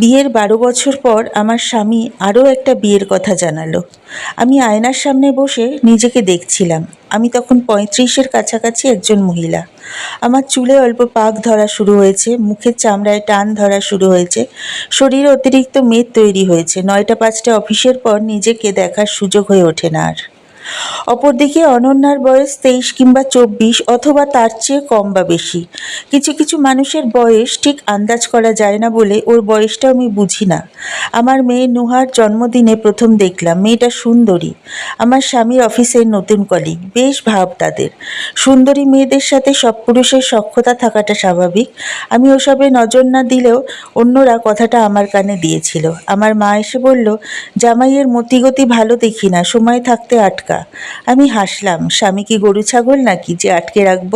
বিয়ের বারো বছর পর আমার স্বামী আরও একটা বিয়ের কথা জানালো। আমি আয়নার সামনে বসে নিজেকে দেখছিলাম। আমি তখন পঁয়ত্রিশের কাছাকাছি একজন মহিলা। আমার চুলে অল্প পাক ধরা শুরু হয়েছে, মুখের চামড়ায় টান ধরা শুরু হয়েছে, শরীরে অতিরিক্ত মেদ তৈরি হয়েছে। নয়টা পাঁচটা অফিসের পর নিজেকে দেখার সুযোগ হয়ে ওঠে না আর। অপরদিকে অনন্যার বয়স তেইশ কিংবা চব্বিশ অথবা তার চেয়ে কম বা বেশি। কিছু কিছু মানুষের বয়স ঠিক আন্দাজ করা যায় না বলে ওর বয়সটা আমি বুঝি না। আমার মেয়ে নুহার জন্মদিনে প্রথম দেখলাম। মেয়েটা সুন্দরী। আমার স্বামীর অফিসের নতুন কলিগ বেশ ভাব তাদের। সুন্দরী মেয়েদের সাথে সব পুরুষের সক্ষতা থাকাটা স্বাভাবিক। আমি ওসবে নজর না দিলেও অন্যরা কথাটা আমার কানে দিয়েছিল। আমার মা এসে বলল, জামাইয়ের মতিগতি ভালো দেখি না, সময় থাকতে আটকা। আমি হাসলাম, স্বামী কি গরু ছাগল নাকি যে আটকে রাখব?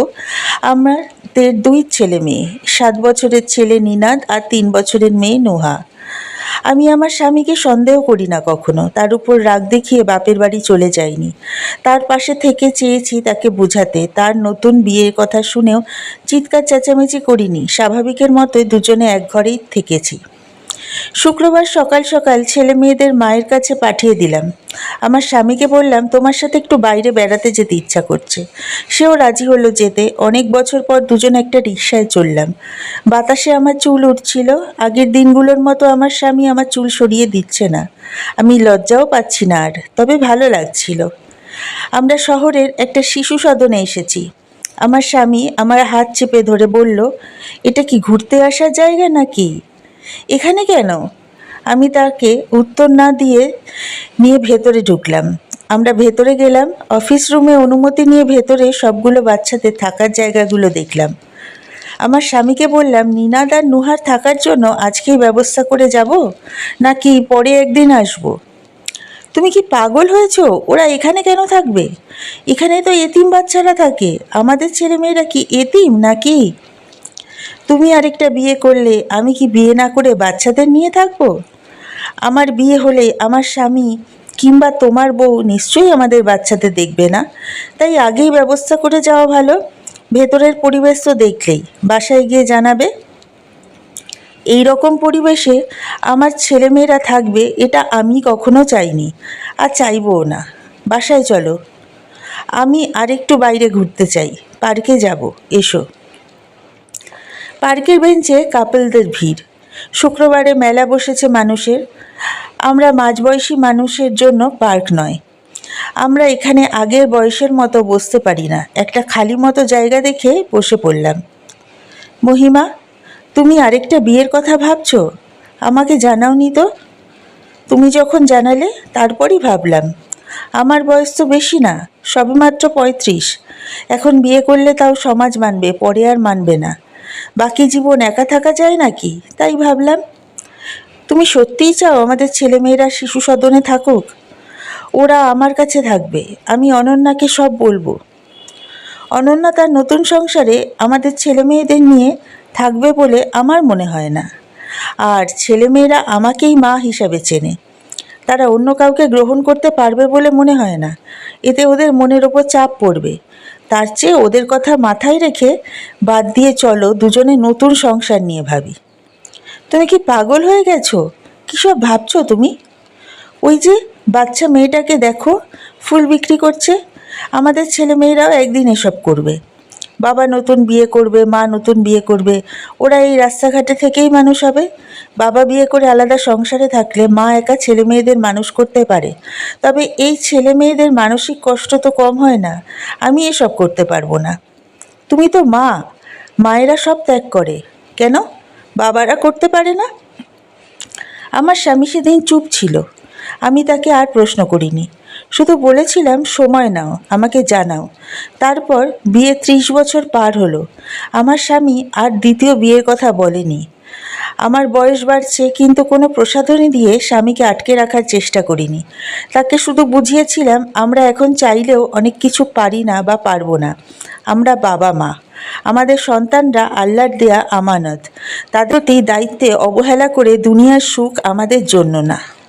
আমাদের দুই ছেলে মেয়ে, সাত বছরের ছেলে নিনাদ আর তিন বছরের মেয়ে নোহা। আমি আমার স্বামীকে সন্দেহ করি না কখনো, তার উপর রাগ দেখিয়ে বাপের বাড়ি চলে যাইনি। তার পাশে থেকে চেয়েছি তাকে বোঝাতে, তার নতুন বিয়ের কথা শুনেও চিৎকার চেঁচামেচি করিনি। স্বাভাবিকের মতোই দুজনে এক ঘরেই থেকেছি। শুক্রবার সকাল সকাল ছেলে মেয়েদের মায়ের কাছে পাঠিয়ে দিলাম। আমার স্বামীকে বললাম, তোমার সাথে একটু বাইরে বেড়াতে যেতে ইচ্ছা করছে। সেও রাজি হলো যেতে। অনেক বছর পর দুজন একটা রিক্সায় চললাম। বাতাসে আমার চুল উঠছিল আগের দিনগুলোর মতো আমার স্বামী আমার চুল সরিয়ে দিচ্ছে না। আমি লজ্জাও পাচ্ছি না আর, তবে ভালো লাগছিল। আমরা শহরের একটা শিশু সদনে এসেছি। আমার স্বামী আমার হাত চেপে ধরে বলল, এটা কি ঘুরতে আসার জায়গা নাকি? এখানে কেন? আমি তাকে উত্তর না দিয়ে নিয়ে ভেতরে ঢুকলাম। আমরা ভেতরে গেলাম অফিস রুমে অনুমতি নিয়ে ভেতরে সবগুলো বাচ্চাদের থাকার জায়গাগুলো দেখলাম। আমার স্বামীকে বললাম, নিনাদ আর নুহার থাকার জন্য আজকেই ব্যবস্থা করে যাব নাকি পরে একদিন আসব? তুমি কি পাগল হয়েছো? ওরা এখানে কেন থাকবে? এখানে তো এতিম বাচ্চারা থাকে। আমাদের ছেলেমেয়েরা কি এতিম নাকি? তুমি আরেকটা বিয়ে করলে আমি কি বিয়ে না করে বাচ্চাদের নিয়ে থাকব? আমার বিয়ে হলে আমার স্বামী কিংবা তোমার বউ নিশ্চয়ই আমাদের বাচ্চাদের দেখবে না। তাই আগেই ব্যবস্থা করে যাওয়া ভালো। ভেতরের পরিবেশ তো দেখলেই। বাসায় গিয়ে জানাবে। এই রকম পরিবেশে আমার ছেলেমেয়েরা থাকবে এটা আমি কখনো চাইনি আর চাইবও না। বাসায় চলো। আমি আরেকটু বাইরে ঘুরতে চাই। পার্কে যাব। এসো। পার্কের বেঞ্চে কাপলদের ভিড়। শুক্রবারে মেলা বসেছে মানুষের। আমরা মাঝবয়সী মানুষের জন্য পার্ক নয়। আমরা এখানে আগের বয়সের মতো বসতে পারি না। একটা খালি মতো জায়গা দেখে বসে পড়লাম। মহিমা, তুমি আরেকটা বিয়ের কথা ভাবছ? আমাকে জানাওনি তো। তুমি যখন জানালে, তারপরই ভাবলাম। আমার বয়স তো বেশি না। সবেমাত্র পঁয়ত্রিশ। এখন বিয়ে করলে তাও সমাজ মানবে, পরে আর মানবে না। বাকি জীবন একা থাকা যায় নাকি? তাই ভাবলাম, তুমি সত্যিই চাও আমাদের ছেলেমেয়েরা শিশু সদনে থাকুক? ওরা আমার কাছে থাকবে, আমি অনন্যাকে সব বলব। অনন্যা তার নতুন সংসারে আমাদের ছেলে মেয়েদের নিয়ে থাকবে বলে আমার মনে হয় না। আর ছেলেমেয়েরা আমাকেই মা হিসাবে চেনে। তারা অন্য কাউকে গ্রহণ করতে পারবে বলে মনে হয় না। এতে ওদের মনের ওপর চাপ পড়বে। তার চেয়ে ওদের কথা মাথায় রেখে বাদ দিয়ে চলো দুজনে নতুন সংসার নিয়ে ভাবি। তুমি কি পাগল হয়ে গেছো? সব ভাবছ তুমি? ওই যে বাচ্চা মেয়েটাকে দেখো, ফুল বিক্রি করছে। আমাদের ছেলে মেয়েরাও একদিন এসব করবে। বাবা নতুন বিয়ে করবে, মা নতুন বিয়ে করবে, ওরা এই রাস্তাঘাটে থেকেই মানুষ হবে। বাবা বিয়ে করে আলাদা সংসারে থাকলে মা একা ছেলে মেয়েদের মানুষ করতে পারে। তবে এই ছেলে মেয়েদের মানসিক কষ্ট তো কম হয় না, আমি এসব করতে পারব না। তুমি তো মা, মায়েরা সব ত্যাগ করে। কেন? বাবারা করতে পারে না? আমার স্বামী সেদিন চুপ ছিল। আমি তাকে আর প্রশ্ন করিনি। শুধু বলেছিলাম, সময় নাও, আমাকে জানাও। তারপর বিয়ে ত্রিশ বছর পার হলো। আমার স্বামী আর দ্বিতীয় বিয়ের কথা বলেনি। আমার বয়স বাড়ছে, কিন্তু কোনো প্রসাধনী দিয়ে স্বামীকে আটকে রাখার চেষ্টা করিনি। তাকে শুধু বুঝিয়েছিলাম, আমরা এখন চাইলেও অনেক কিছু পারি না বা পারব না। আমরা বাবা মা। আমাদের সন্তানরা আল্লাহর দেয়া আমানত। তাদের দায়িত্বে অবহেলা করে দুনিয়ার সুখ আমাদের জন্য না।